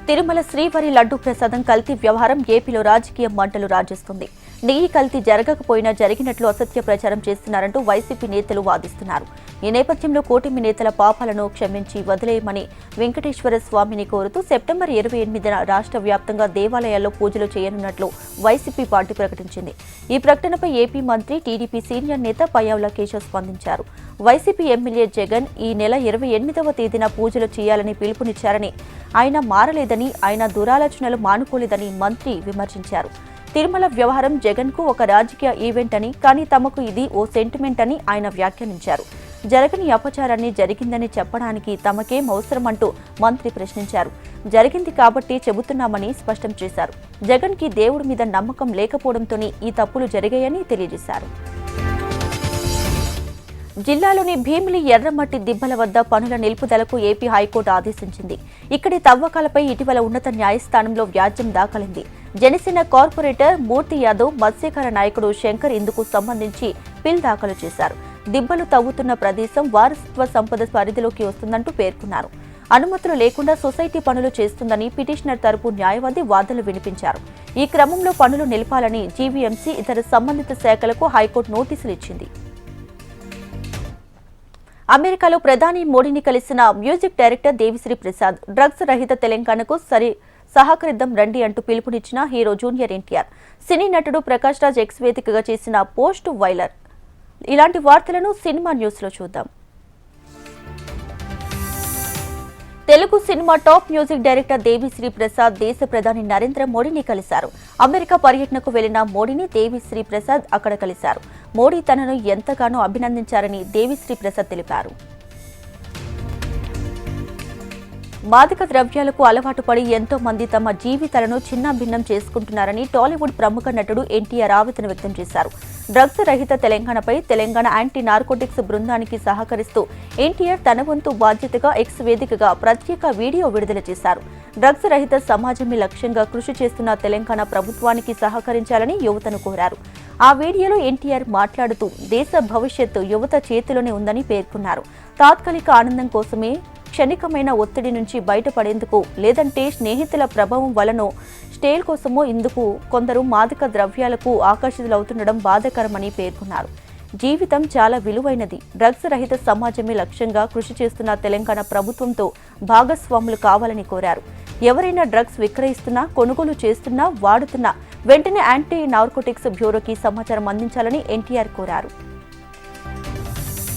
తిరుమల శ్రీవారి లడ్డు ప్రసాదం కల్తీ వ్యవహారం ఏపీలో రాజకీయ మంటలు రాజేస్తుంది. నెయ్యి కల్తీ జరగకపోయినా జరిగినట్లు అసత్య ప్రచారం చేస్తున్నారంటూ వైసీపీ నేతలు వాదిస్తున్నారు. ఈ నేపథ్యంలో కూటమి నేతల పాపాలను క్షమించి వదిలేయమని వెంకటేశ్వర స్వామిని కోరుతూ సెప్టెంబర్ ఇరవై ఎనిమిదిన రాష్ట్ర వ్యాప్తంగా దేవాలయాల్లో పూజలు చేయనున్నట్లు వైసీపీ పార్టీ ప్రకటించింది. ఈ ప్రకటనపై ఏపీ మంత్రి టీడీపీ సీనియర్ నేత పయ్యావుల కేశవ్ స్పందించారు. వైసీపీ ఎమ్మెల్యే జగన్ ఈ నెల ఇరవై ఎనిమిదవ తేదీన పూజలు చేయాలని పిలుపునిచ్చారని ఆయన మారలేదని ఆయన దురాలోచనలు మానుకోలేదని మంత్రి విమర్శించారు. తిరుమల వ్యవహారం జగన్కు ఒక రాజకీయ ఈవెంట్ అని కానీ తమకు ఇది ఓ సెంటిమెంట్ అని ఆయన వ్యాఖ్యానించారు. జరగని అపచారాన్ని జరిగిందని చెప్పడానికి తమకేం అవసరమంటూ మంత్రి ప్రశ్నించారు. జరిగింది కాబట్టి చెబుతున్నామని స్పష్టం చేశారు. జగన్కి దేవుడి మీద నమ్మకం లేకపోవడంతోనే ఈ తప్పులు జరిగాయని తెలియజేశారు. జిల్లాలోని భీమిలి ఎర్రమట్టి దిబ్బల వద్ద పనుల నిలుపుదలకు ఏపీ హైకోర్టు ఆదేశించింది. ఇక్కడి తవ్వకాలపై ఇటీవల ఉన్నత న్యాయస్థానంలో వ్యాజ్యం దాఖలింది. జనసేన కార్పొరేటర్ మూర్తి యాదవ్ మత్స్యకార నాయకుడు శంకర్ ఇందుకు సంబంధించి పిల్ దాఖలు చేశారు. దిబ్బలు తవ్వుతున్న ప్రదేశం వారసత్వ సంపద పరిధిలోకి వస్తుందంటూ పేర్కొన్నారు. అనుమతులు లేకుండా సొసైటీ పనులు చేస్తుందని పిటిషనర్ తరపు న్యాయవాది వాదనలు వినిపించారు. ఈ క్రమంలో పనులు నిలపాలని జీవీఎంసీ ఇతర సంబంధిత శాఖలకు హైకోర్టు నోటీసులు ఇచ్చింది. అమెరికాలో ప్రధాని మోడీని కలిసిన music director Devi Sri Prasad drugs రహిత తెలంగాణకు సరి సహకరిద్దాం రండి అంటూ పిలుపునిచ్చిన హీరో జూనియర్ ఎన్టీఆర్. సినీ నటుడు ప్రకాష్ రాజ్ ఎక్స్ వేదికగా చేసిన పోస్ట్ వైలర్. ఇలాంటి వార్తలను సినిమా న్యూస్లో చూద్దాం. Telugu cinema top music director Devi Sri Prasad దేశ ప్రధాని నరేంద్ర మోడీని కలిశారు. అమెరికా పర్యటనకు వెళ్ళిన మోడీని దేవిశ్రీ ప్రసాద్ అక్కడ కలిశారు. మోడీ తనను ఎంతగానో అభినందించారని దేవిశ్రీ ప్రసాద్ తెలిపారు. మాదక ద్రవ్యాలకు అలవాటు పడి ఎంతో మంది తమ జీవితాలను చిన్నాభిన్నం చేసుకుంటున్నారని టాలీవుడ్ ప్రముఖ నటుడు ఎన్టీఆర్ ఆవేదన వ్యక్తం చేశారు. డ్రగ్స్ రహిత తెలంగాణపై తెలంగాణ యాంటీ నార్కోటిక్స్ బృందానికి సహకరిస్తూ ఎన్టీఆర్ తన వంతు బాధ్యతగా ఎక్స్ వేదికగా ప్రత్యేక వీడియో విడుదల చేశారు. డ్రగ్స్ రహిత సమాజమే లక్ష్యంగా కృషి చేస్తున్న తెలంగాణ ప్రభుత్వానికి సహకరించాలని యువతను కోరారు. ఆ వీడియోలో ఎన్టీఆర్ మాట్లాడుతూ దేశ భవిష్యత్తు యువత చేతిలోనే ఉందని పేర్కొన్నారు. తాత్కాలిక ఆనందం కోసమే క్షణికమైన ఒత్తిడి నుంచి బయటపడేందుకు లేదంటే స్నేహితుల ప్రభావం వలనో స్టేల్ కోసమో ఇందుకు కొందరు మాదక ద్రవ్యాలకు ఆకర్షితులవుతుండడం బాధాకరమని పేర్కొన్నారు. జీవితం చాలా విలువైనది. డ్రగ్స్ రహిత సమాజమే లక్ష్యంగా కృషి చేస్తున్న తెలంగాణ ప్రభుత్వంతో భాగస్వాములు కావాలని కోరారు. ఎవరైనా డ్రగ్స్ విక్రయిస్తున్నా కొనుగోలు చేస్తున్నా వాడుతున్నా వెంటనే యాంటీ నార్కోటిక్స్ బ్యూరోకి సమాచారం అందించాలని ఎన్టీఆర్ కోరారు.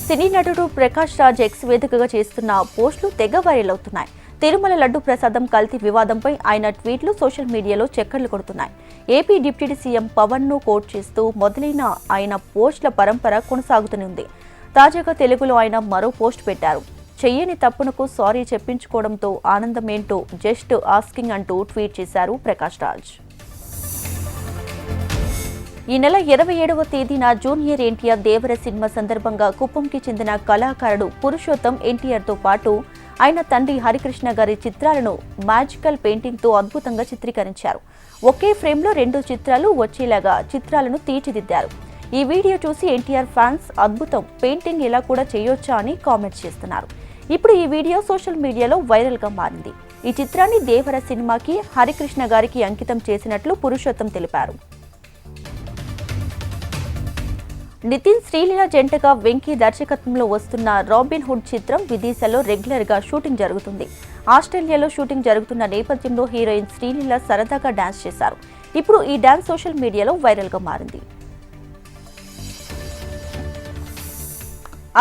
సినీ నటుడు ప్రకాష్ రాజ్ ఎక్స్ వేదికగా చేస్తున్న పోస్టులు తెగ వైరల్ అవుతున్నాయి. తిరుమల లడ్డు ప్రసాదం కల్తీ వివాదంపై ఆయన ట్వీట్లు సోషల్ మీడియాలో చక్కర్లు కొడుతున్నాయి. ఏపీ డిప్యూటీ సీఎం పవన్ను కోట్ చేస్తూ మొదలైన ఆయన పోస్టుల పరంపర కొనసాగుతూనే ఉంది. తాజాగా తెలుగులో ఆయన మరో పోస్ట్ పెట్టారు. చెయ్యని తప్పునకు సారీ చెప్పించుకోవడంతో ఆనందమేంటో జస్ట్ ఆస్కింగ్ అంటూ ట్వీట్ చేశారు ప్రకాష్ రాజ్. ఈ నెల ఇరవై ఏడవ తేదీన జూనియర్ ఎన్టీఆర్ దేవర సినిమా సందర్భంగా కుప్పంకి చెందిన కళాకారుడు పురుషోత్తం ఎన్టీఆర్తో పాటు ఆయన తండ్రి హరికృష్ణ గారి చిత్రాలను మ్యాజికల్ పెయింటింగ్తో అద్భుతంగా చిత్రీకరించారు. ఒకే ఫ్రేమ్లో రెండు చిత్రాలు వచ్చేలాగా చిత్రాలను తీర్చిదిద్దారు. ఈ వీడియో చూసి ఎన్టీఆర్ ఫ్యాన్స్ అద్భుతం పెయింటింగ్ ఇలా కూడా చేయొచ్చా అని కామెంట్స్ చేస్తున్నారు. ఇప్పుడు ఈ వీడియో సోషల్ మీడియాలో వైరల్గా మారింది. ఈ చిత్రాన్ని దేవర సినిమాకి హరికృష్ణ గారికి అంకితం చేసినట్లు పురుషోత్తం తెలిపారు. నితిన్ శ్రీలీల జంటగా వెంకీ దర్శకత్వంలో వస్తున్న రాబిన్ హుడ్ చిత్రం విదేశాల్లో రెగ్యులర్గా షూటింగ్ జరుగుతుంది. ఆస్ట్రేలియాలో షూటింగ్ జరుగుతున్న నేపథ్యంలో హీరోయిన్ శ్రీలీల సరదాగా డాన్స్ చేశారు. ఇప్పుడు ఈ డాన్స్ సోషల్ మీడియాలో వైరల్గా మారింది.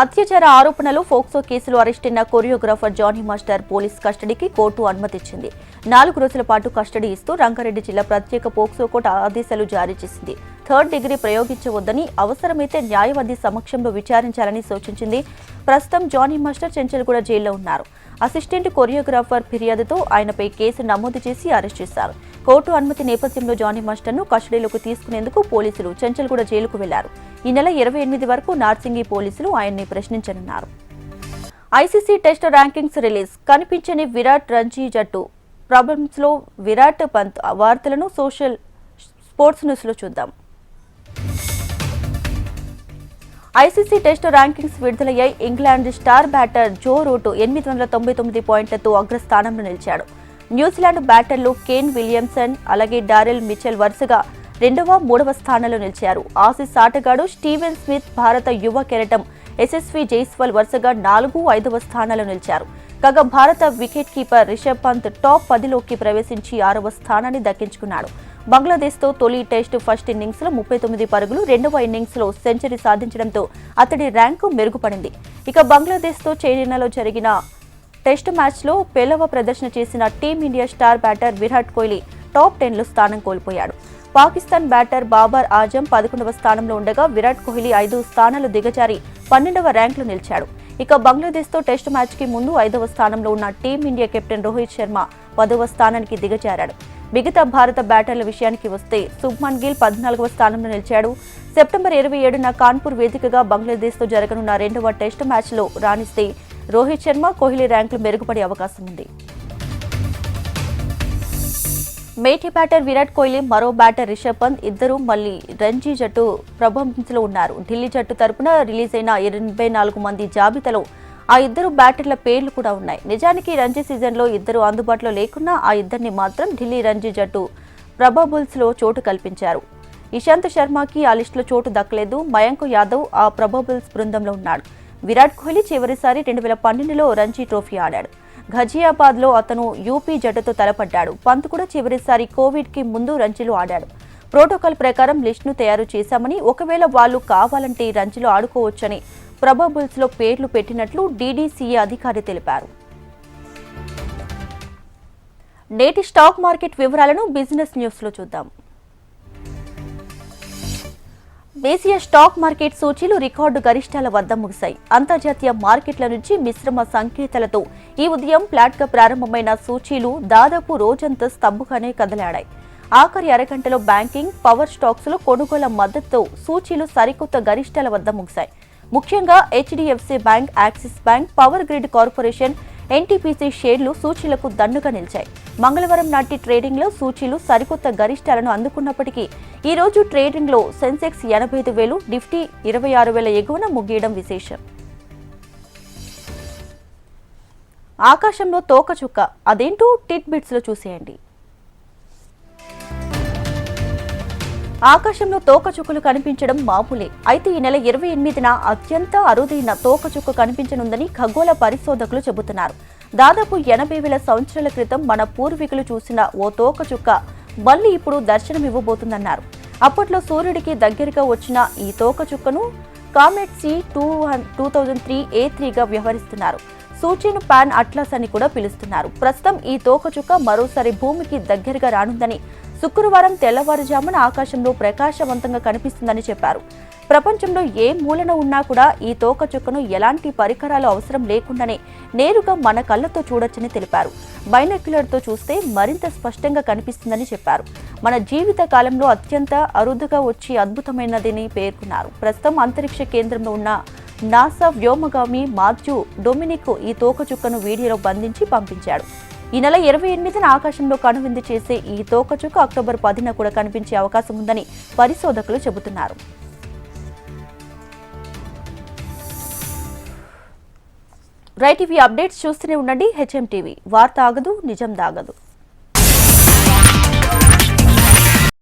అత్యాచార ఆరోపణలు ఫోక్సో కేసులో అరెస్టైన కొరియోగ్రాఫర్ జానీ మాస్టర్ పోలీస్ కస్టడీకి కోర్టు అనుమతిచ్చింది. నాలుగు రోజుల పాటు కస్టడీ ఇస్తూ రంగారెడ్డి జిల్లా ప్రత్యేక పోక్సో కోర్టు ఆదేశాలు జారీ చేసింది. థర్డ్ డిగ్రీ ప్రయోగించవద్దని అవసరమైతే న్యాయవాది సమక్షంలో విచారించాలని సూచించింది. ప్రస్తుతం జానీ మాస్టర్ చెంచల్గూడ జైల్లో ఉన్నారు. అసిస్టెంట్ కొరియోగ్రాఫర్ ఫిర్యాదుతో ఆయనపై కేసు నమోదు చేసి అరెస్ట్ చేశారు. కోర్టు అనుమతి నేపథ్యంలో జానీ మాస్టర్ను కస్టడీలోకి తీసుకునేందుకు పోలీసులు చెంచల్గూడ జైలుకు వెళ్ళారు. ఈ నెల ఇరవై ఎనిమిది వరకు నార్సింగి పోలీసులు ఆయన్ని ప్రశ్నించనున్నారు. ICC test rankings release. కనిపించని విరాట్ రంజీ జట్టు ప్రాబ్లమ్స్లో విరాట్ పంత్ వార్తలను సోషల్ స్పోర్ట్స్ న్యూస్లో చూద్దాం. ఐసీసీ టెస్ట్ ర్యాంకింగ్స్ విడుదలయ్యాయి. England star batter Joe Root ఎనిమిది వందల తొంభై తొమ్మిది పాయింట్లతో అగ్రస్థానంలో నిలిచాడు. న్యూజిలాండ్ బ్యాటర్లు కేన్ విలియమ్సన్ అలాగే డారెల్ మిచెల్ వరుసగా రెండవ మూడవ స్థానంలో నిలిచారు. ఆసీస్ ఆటగాడు స్టీవెన్ స్మిత్ భారత యువ కెరటం ఎస్ఎస్వి జైస్వాల్ వరుసగా నాలుగు ఐదవ స్థానాల్లో నిలిచారు. కాగా భారత wicket keeper Rishabh Pant top పదిలోకి ప్రవేశించి ఆరవ స్థానాన్ని దక్కించుకున్నాడు. బంగ్లాదేశ్తో తొలి టెస్ట్ ఫస్ట్ ఇన్నింగ్స్లో ముప్పై తొమ్మిది పరుగులు రెండవ ఇన్నింగ్స్లో సెంచరీ సాధించడంతో అతడి ర్యాంకు మెరుగుపడింది. ఇక బంగ్లాదేశ్తో చైనాలో జరిగిన టెస్ట్ మ్యాచ్లో పేలవ ప్రదర్శన చేసిన Team India star batter Virat Kohli top టెన్లో స్థానం కోల్పోయాడు. పాకిస్తాన్ బ్యాటర్ బాబర్ ఆజం పదకొండవ స్థానంలో ఉండగా విరాట్ కోహ్లీ ఐదు స్థానాలు దిగజారి పన్నెండవ ర్యాంకులు నిలిచాడు. ఇక బంగ్లాదేశ్తో టెస్ట్ మ్యాచ్కి ముందు ఐదవ స్థానంలో ఉన్న టీమిండియా కెప్టెన్ రోహిత్ శర్మ పదవ స్థానానికి దిగజారాడు. మిగతా భారత బ్యాటర్ల విషయానికి వస్తే శుభ్మన్ గిల్ పద్నాలుగవ స్థానంలో నిలిచాడు. సెప్టెంబర్ ఇరవై ఏడున కాన్పూర్ వేదికగా బంగ్లాదేశ్తో జరగనున్న రెండవ టెస్ట్ మ్యాచ్లో రాణిస్తే రోహిత్ శర్మ కోహ్లీ ర్యాంకులు మెరుగుపడే అవకాశం ఉంది. మేటి బ్యాటర్ విరాట్ కోహ్లీ మరో బ్యాటర్ రిషబ్ పంత్ ఇద్దరు మళ్ళీ రంజీ జట్టు ప్రభంలో ఉన్నారు. ఢిల్లీ జట్టు తరపున రిలీజ్ అయిన ఎనభై నాలుగు మంది జాబితాలో ఆ ఇద్దరు బ్యాటర్ల పేర్లు కూడా ఉన్నాయి. నిజానికి రంజీ సీజన్లో ఇద్దరు అందుబాటులో లేకున్నా ఆ ఇద్దరిని మాత్రం ఢిల్లీ రంజీ జట్టు ప్రభబుల్స్లో చోటు కల్పించారు. ఇషాంత్ శర్మకి ఆ లిస్టులో చోటు దక్కలేదు. మయాంక్ యాదవ్ ఆ ప్రభబుల్స్ బృందంలో ఉన్నాడు. విరాట్ కోహ్లీ చివరిసారి రెండు వేల పన్నెండులో రంజీ ట్రోఫీ ఆడాడు. ఘజియాబాద్లో అతను యూపీ జట్టుతో తలపడ్డాడు. పంత్ కూడా చివరిసారి కోవిడ్కి ముందు రంజీలో ఆడాడు. ప్రోటోకాల్ ప్రకారం లిస్టును తయారు చేశామని ఒకవేళ వాళ్ళు కావాలంటే రంజీలో ఆడుకోవచ్చని ప్రభబుల్స్లో పేర్లు పెట్టినట్లు డీడీసీఏ అధికారి తెలిపారు. నేటి స్టాక్ మార్కెట్ వివరాలను బిజినెస్ న్యూస్లో చూద్దాం. దేశీయ స్టాక్ మార్కెట్ సూచీలు రికార్డు గరిష్టాల వద్ద ముగిశాయి. అంతర్జాతీయ మార్కెట్ల నుంచి మిశ్రమ సంకేతాలతో ఈ ఉదయం ఫ్లాట్గా ప్రారంభమైన సూచీలు దాదాపు రోజంతా స్తబ్దుగానే కదలాడాయి. ఆఖరి అరగంటలో బ్యాంకింగ్ పవర్ స్టాక్స్లో కొనుగోల మద్దతుతో సూచీలు సరికొత్త గరిష్టాల వద్ద ముగిశాయి. ముఖ్యంగా HDFC bank Axis bank power grid corporation NTPC షేర్లు సూచీలకు దన్నుగా నిలిచాయి. మంగళవారం నాటి ట్రేడింగ్లో సూచీలు సరికొత్త గరిష్టాలను అందుకున్నప్పటికీ ఈ రోజు ట్రేడింగ్లో సెన్సెక్స్ ఎనభై ఐదు వేలు నిఫ్టీ ఇరవై ఆరు వేల ఎగువన ముగియడం విశేషం. ఆకాశంలో తోకచుక్క అదేంటో టిట్ బిట్స్లో చూసేయండి. ఆకాశంలో తోకచుక్కలు కనిపించడం మామూలే. అయితే ఈ నెల ఇరవై ఎనిమిదిన అత్యంత అరుదైన తోకచుక్క కనిపించనుందని ఖగోళ పరిశోధకులు చెబుతున్నారు. దాదాపు ఎనభై వేల సంవత్సరాల క్రితం మన పూర్వీకులు చూసిన ఓ తోకచుక్క మళ్ళీ ఇప్పుడు దర్శనమివ్వబోతుందన్నారు. అప్పట్లో సూర్యుడికి దగ్గరగా వచ్చిన ఈ తోకచుక్కను comet C two two thousand three A త్రీగా వ్యవహరిస్తున్నారు. సూచీను పాన్ అట్లాస్ అని కూడా పిలుస్తున్నారు. ప్రస్తుతం ఈ తోకచుక్క మరోసారి భూమికి దగ్గరగా రానుందని శుక్రవారం తెల్లవారుజామున ఆకాశంలో ప్రకాశవంతంగా కనిపిస్తుందని చెప్పారు. ప్రపంచంలో ఏ మూలన ఉన్నా కూడా ఈ తోకచుక్కను ఎలాంటి పరికరాలు అవసరం లేకుండానే నేరుగా మన కళ్ళతో చూడొచ్చని తెలిపారు. బైనక్యులర్తో చూస్తే మరింత స్పష్టంగా కనిపిస్తుందని చెప్పారు. మన జీవిత కాలంలో అత్యంత అరుదుగా వచ్చి అద్భుతమైనదని పేర్కొన్నారు. ప్రస్తుతం అంతరిక్ష కేంద్రంలో ఉన్న నాసా వ్యోమగామి మాథ్యూ డొమినిక్ ఈ తోకచుక్కను వీడియోలో బంధించి పంపించాడు. ఈ నెల ఇరవై ఎనిమిదిన ఆకాశంలో కనువిందు చేసే ఈ తోకచుక్క అక్టోబర్ పదిన కూడా కనిపించే అవకాశం ఉందని పరిశోధకులు చెబుతున్నారు. రైట్ ఇవి అప్డేట్స్ చూస్తూనే ఉండండి. HM TV. వార్త ఆగదు నిజం దాగదు.